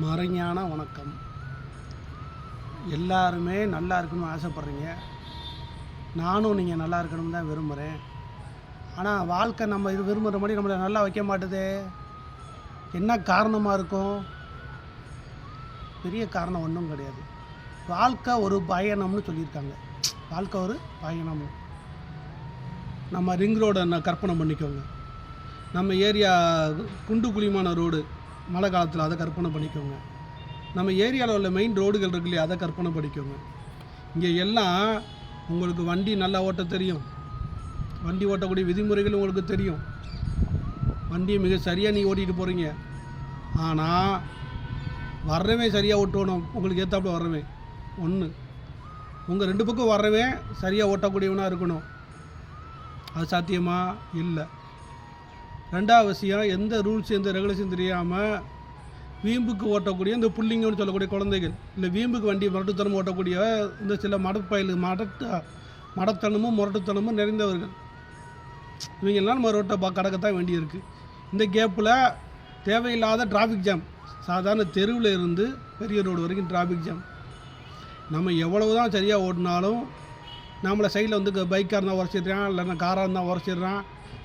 மறைஞான வணக்கம். எல்லாருமே நல்லா இருக்கணும்னு ஆசைப்பட்றீங்க. நானும் நீங்கள் நல்லா இருக்கணும்னு தான் விரும்புகிறேன் ஆனால் வாழ்க்கை நம்ம இது விரும்புகிற மாதிரி நம்மளை நல்லா வைக்க மாட்டுதே. என்ன காரணமாக இருக்கும்? பெரிய காரணம் ஒன்றும் கிடையாது. வாழ்க்கை ஒரு பயணம்னு சொல்லியிருக்காங்க. வாழ்க்கை ஒரு பயணம். நம்ம ரிங் ரோடை கற்பனை பண்ணிக்கோங்க. நம்ம ஏரியா குண்டு குழிமான ரோடு. மழை காலத்தில் அதை கற்பனை பண்ணிக்கோங்க. நம்ம ஏரியாவில் உள்ள மெயின் ரோடுகள் இருக்கு இல்லையா அதை கற்பனை பண்ணிக்கோங்க. இங்கே எல்லாம் உங்களுக்கு வண்டி நல்லா ஓட்ட தெரியும். வண்டி ஓட்டக்கூடிய விதிமுறைகள் உங்களுக்கு தெரியும். வண்டியை மிக சரியாக நீங்கள் ஓட்டிகிட்டு போகிறீங்க ஆனால் வர்றவன் சரியாக ஓட்டணும். உங்களுக்கு ஏற்றாப்புல வர்றவன். ஒன்று உங்கள் ரெண்டு பக்கம் வர்றவன் சரியாக ஓட்டக்கூடியவனாக இருக்கணும். அது சாத்தியமாக இல்லை. ரெண்டாவது விஷயம் எந்த ரூல்ஸ் எந்த ரெகுலேஷன் தெரியாமல் வீம்புக்கு ஓட்டக்கூடிய இந்த புள்ளிங்கன்னு சொல்லக்கூடிய குழந்தைகள். இல்லை வீம்புக்கு வண்டி முரட்டுத்தனம் ஓட்டக்கூடிய இந்த சில மடப்பயல் மடத்த மடத்தனமும் முரட்டுத்தனமும் நிறைந்தவர்கள். இவங்கெல்லாம் நம்ம ரோட்டை பா கடக்கத்தான் வேண்டியிருக்கு. இந்த கேப்பில் தேவையில்லாத டிராஃபிக் ஜாம் சாதாரண தெருவில் இருந்து பெரிய ரோடு வரைக்கும் டிராஃபிக் ஜாம் நம்ம எவ்வளவு தான் சரியாக ஓட்டினாலும் நம்மளை சைடில் வந்து பைக்காக இருந்தால் உரைச்சிடுறான் இல்லைன்னா காராக இருந்தால் உரைச்சிடுறான்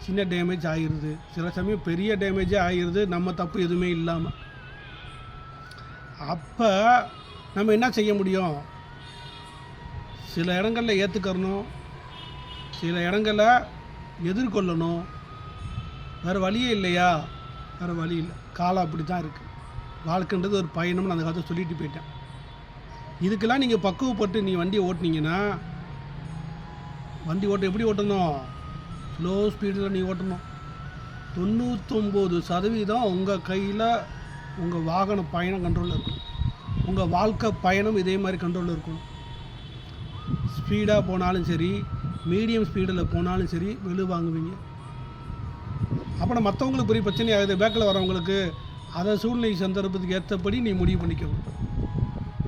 சின்ன டேமேஜ் ஆகிருது சில சமயம் பெரிய டேமேஜே ஆகிருது நம்ம தப்பு எதுவுமே இல்லாமல் அப்போ நம்ம என்ன செய்ய முடியும்? சில இடங்களில் ஏற்றுக்கறணும் சில இடங்களில் எதிர்கொள்ளணும். வேறு வழியே இல்லையா? வேறு வழி இல்லை. காலம் அப்படி தான் இருக்குது வாழ்க்கைன்றது ஒரு பயணம்னு அந்த காலத்தை சொல்லிட்டு போயிட்டேன். இதுக்கெல்லாம் நீங்கள் பக்குவப்பட்டு நீ வண்டியை ஓட்டினீங்கன்னா வண்டி ஓட்ட எப்படி ஓட்டணும்? ஸ்லோ ஸ்பீடில் நீ ஓட்டணும். தொண்ணூத்தொம்பது சதவீதம் உங்கள் கையில் உங்கள் வாகன பயணம் கண்ட்ரோலில் இருக்கணும். உங்கள் வாழ்க்கை பயணம் இதே மாதிரி கண்ட்ரோலில் இருக்கணும். ஸ்பீடாக போனாலும் சரி மீடியம் ஸ்பீடில் போனாலும் சரி வெளு வாங்குவீங்க. அப்புறம் மற்றவங்களுக்கு பெரிய பிரச்சனை ஆகுது. பேக்கில் வரவங்களுக்கு அதை சூழ்நிலை சந்தர்ப்பத்துக்கு ஏற்றபடி நீ முடிவு பண்ணிக்கணும்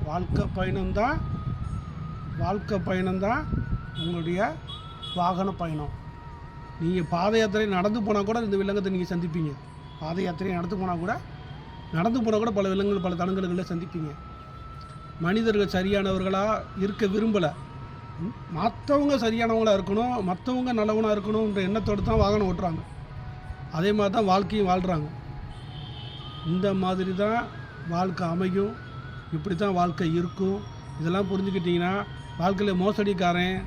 வாழ்க்கை பயணம்தான் வாழ்க்கை பயணம்தான் உங்களுடைய வாகன பயணம். நீங்கள் பாத யாத்திரை நடந்து போனால் கூட இந்த விலங்கத்தை நீங்கள் சந்திப்பீங்க. பாத யாத்திரை நடந்து போனால் கூட நடந்து போனால் கூட பல விலங்குகள் பல தடங்கல்களை சந்திப்பீங்க. மனிதர்கள் சரியானவர்களாக இருக்க விரும்பலை. மற்றவங்க சரியானவங்களாக இருக்கணும் மற்றவங்க நல்லவனாக இருக்கணுன்ற எண்ணத்தோடு தான் வாகனம் ஓட்டுறாங்க. அதே மாதிரி தான் வாழ்க்கையும் வாழ்கிறாங்க இந்த மாதிரி தான் வாழ்க்கை அமையும். இப்படி தான் வாழ்க்கை இருக்கும். இதெல்லாம் புரிஞ்சுக்கிட்டிங்கன்னா வாழ்க்கையில் மோசடிக்காரன்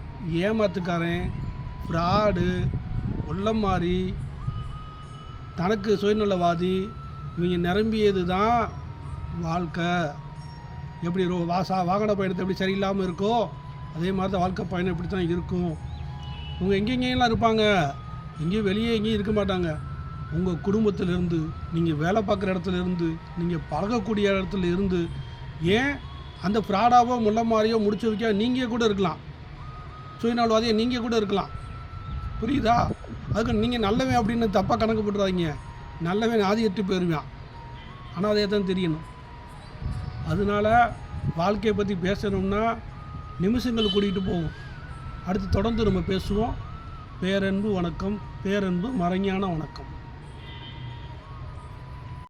ஏமாத்துக்காரன் ஃப்ராடு உள்ளமாரி தனக்கு சுயநலவாதி இவங்க நிரம்பியது தான் வாழ்க்கை. எப்படி ரோ வாசா வாகன பயணத்தை எப்படி சரியில்லாமல் இருக்கோ அதே மாதிரி தான் வாழ்க்கை பயணம் இப்படி தான் இருக்கும். இவங்க எங்கெங்கெல்லாம் இருப்பாங்க? எங்கேயும் வெளியே எங்கேயும் இருக்க மாட்டாங்க. உங்கள் குடும்பத்திலேருந்து நீங்கள் வேலை பார்க்குற இடத்துல இருந்து நீங்கள் பழகக்கூடிய இடத்துல இருந்து ஏன் அந்த ஃப்ராடாவோ முள்ள மாதிரியோ முடிச்சு வைக்க நீங்கள் கூட இருக்கலாம். சுயநலவாதியை நீங்கள் கூட இருக்கலாம். புரியுதா? அதுக்கு நீங்கள் நல்லவன் அப்படின்னு தப்பாக கணக்கு போட்டுறாதீங்க. நல்லவன் ஆதி எட்டு போயிருவான் ஆனால் அதே தான் தெரியணும். அதனால வாழ்க்கையை பற்றி பேசணும்னா நிமிஷங்கள் கூட்டிகிட்டு போகும். அடுத்து தொடர்ந்து நம்ம பேசுவோம். பேரன்பு வணக்கம். பேரன்பு மறைஞான வணக்கம்.